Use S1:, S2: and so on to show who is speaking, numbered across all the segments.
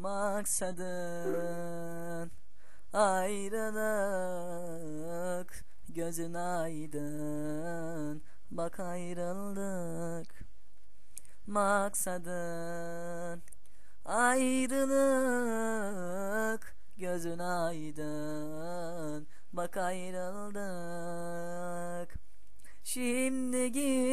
S1: Maksadın ayrılık Gözün aydın. Bak ayrıldık. Maksadın ayrılık Gözün aydın. Bak ayrıldık. Şimdi git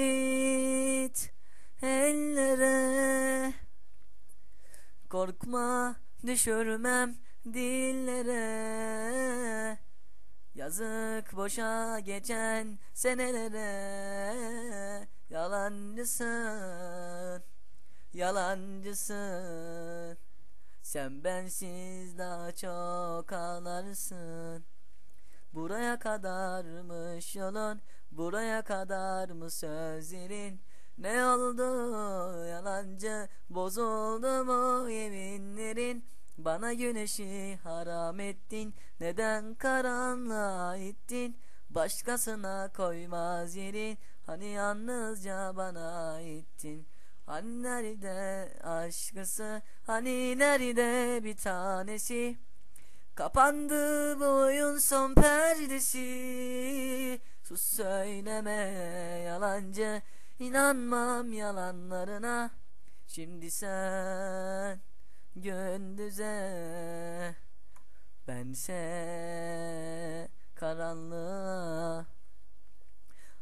S1: Korkma düşürmem dillere. Yazık boşa geçen senelere. Yalancısın Yalancısın. Sen bensiz daha çok ağlarsın. Buraya kadarmış yolun Buraya kadar mı sözlerin. Ne oldu? Yalancı Bozuldu mu yeminlerin Bana güneşi haram ettin. Neden karanlığa ittin? Başkasına koymaz yerin. Hani yalnızca bana aittin Hani nerede aşkısı? Hani nerede bir tanesi? Kapandı bu oyun son perdesi. Sus söyleme yalancı. İnanmam yalanlarına. Şimdi sen gündüze Bense karanlığa.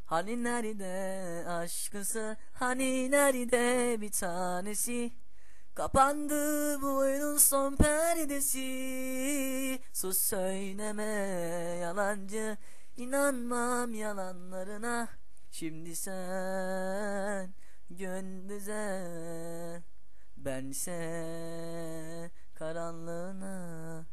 S1: Hani nerede aşkısı Hani nerede bir tanesi? Kapandı bu oyunun son perdesi. Sus söyleme yalancı inanmam yalanlarına. Şimdi sen gündüze Bense karanlığına